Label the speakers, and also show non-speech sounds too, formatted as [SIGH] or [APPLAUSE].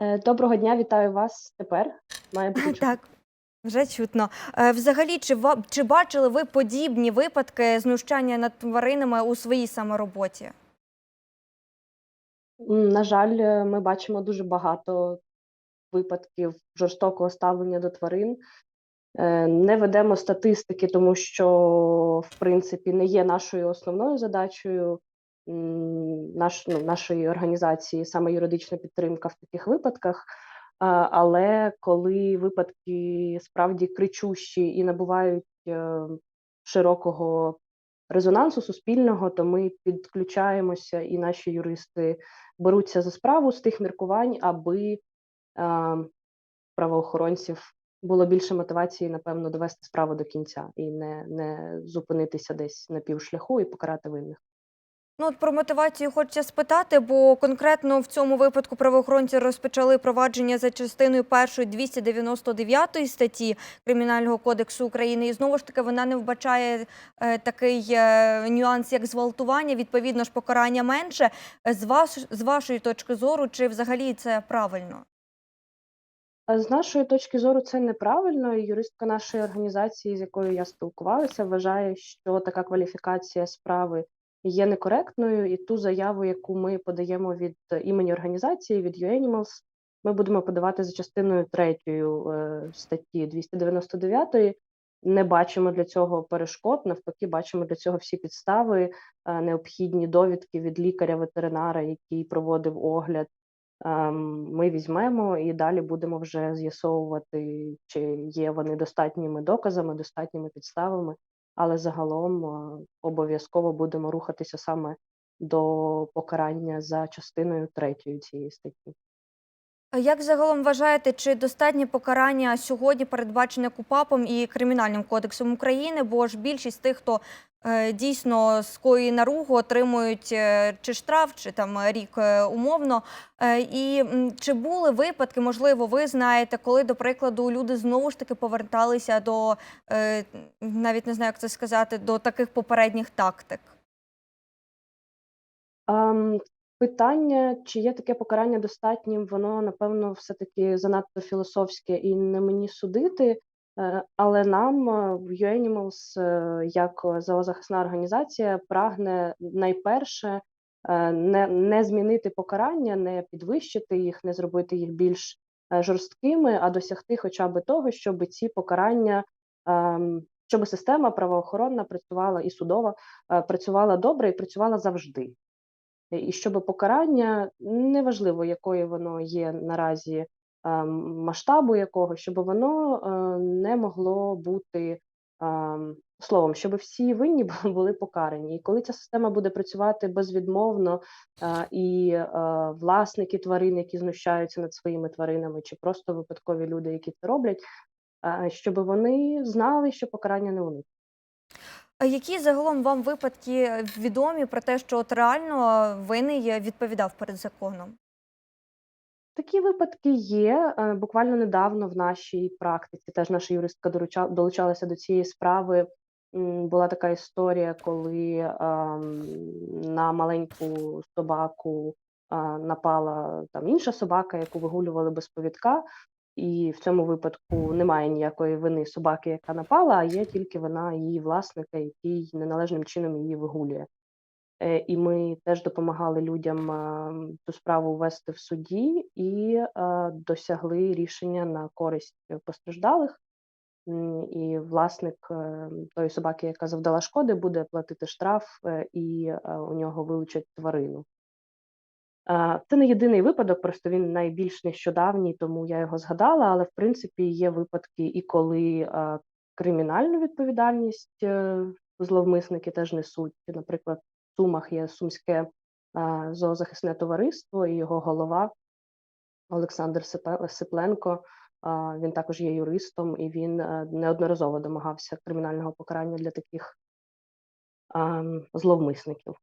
Speaker 1: Е, Доброго дня, вітаю вас тепер. Має бути [LAUGHS] чутно.
Speaker 2: Так, вже чутно. Е, Взагалі, чи ва- чи бачили ви подібні випадки знущання над тваринами у своїй самороботі?
Speaker 1: М, На жаль, е, ми бачимо дуже багато випадків жорстокого ставлення до тварин. Е, Не ведемо статистики, тому що, в принципі, не є нашою основною задачею м, наш, ну, нашої організації саме юридична підтримка в таких випадках. Але коли випадки справді кричущі і набувають е, широкого резонансу суспільного, то ми підключаємося, і наші юристи беруться за справу з тих міркувань, аби е, правоохоронців було більше мотивації, напевно, довести справу до кінця і не, не зупинитися десь на півшляху і покарати винних.
Speaker 2: Ну, от про мотивацію хочеться спитати, бо конкретно в цьому випадку правоохоронці розпочали провадження за частиною першої 299 статті Кримінального кодексу України. І знову ж таки вона не вбачає е, такий е, нюанс, як зґвалтування. Відповідно ж, покарання менше. З ваш з вашої точки зору, чи взагалі це правильно?
Speaker 1: З нашої точки зору, це неправильно. Юристка нашої організації, з якою я спілкувалася, вважає, що така кваліфікація справи є некоректною, і ту заяву, яку ми подаємо від е, імені організації, від UAnimals, ми будемо подавати за частиною третьою е, статті 299. Не бачимо для цього перешкод, навпаки, бачимо для цього всі підстави, е, необхідні довідки від лікаря-ветеринара, який проводив огляд. Ем, Ми візьмемо і далі будемо вже з'ясовувати, чи є вони достатніми доказами, достатніми підставами, але загалом обов'язково будемо рухатися саме до покарання за частиною третьою цієї статті.
Speaker 2: Як загалом вважаєте, чи достатні покарання сьогодні передбачене КУПАПом і Кримінальним кодексом України? Бо ж більшість тих, хто дійсно скоює наругу, отримують е, чи штраф, чи там рік е, умовно. Е, і чи були випадки, можливо, ви знаєте, коли, до прикладу, люди знову ж таки поверталися до е, навіть не знаю, як це сказати, до таких попередніх тактик?
Speaker 1: Ем, Питання, чи є таке покарання достатнім, воно напевно все-таки занадто філософське і не мені судити. Е, Але нам е, в UAnimals, е, як зоозахисна організація, прагне найперше не, не змінити покарання, не підвищити їх, не зробити їх більш жорсткими, а досягти хоча б того, щоб ці покарання, ем, щоб система правоохоронна працювала і судова працювала добре і працювала завжди. І щоб покарання, неважливо, якої воно є наразі масштабу якого, щоб воно е, не могло бути ем, словом, щоб всі винні [LAUGHS] були покарані. І коли ця система буде працювати безвідмовно, е, і е, власники тварин, які знущаються над своїми тваринами, чи просто випадкові люди, які це роблять, е, щоб вони знали, що покарання не уникнуть.
Speaker 2: А які загалом вам випадки відомі про те, що от реально винний відповідав перед законом?
Speaker 1: Такі випадки є. Е, Буквально недавно в нашій практиці теж наша юристка доруча- долучалася до цієї справи. Була така історія, коли ем, на маленьку собаку е, напала там інша собака, яку вигулювали без повідка. І в цьому випадку немає ніякої вини собаки, яка напала, а є тільки вина її власника, який неналежним чином її вигулює. Е, І ми теж допомагали людям цю справу вести в суді і е, досягли рішення на користь постраждалих. І власник е, тої собаки, яка завдала шкоди, буде платити штраф, і у нього вилучать тварину. Це не єдиний випадок, просто він найбільш нещодавній, тому я його згадала. Але в принципі є випадки, і коли кримінальну відповідальність зловмисники теж несуть. Наприклад, Сумах є сумське зоозахисне товариство, і його голова Олександр Сипленко. Він також є юристом, і він е, неодноразово домагався кримінального покарання для таких зловмисників.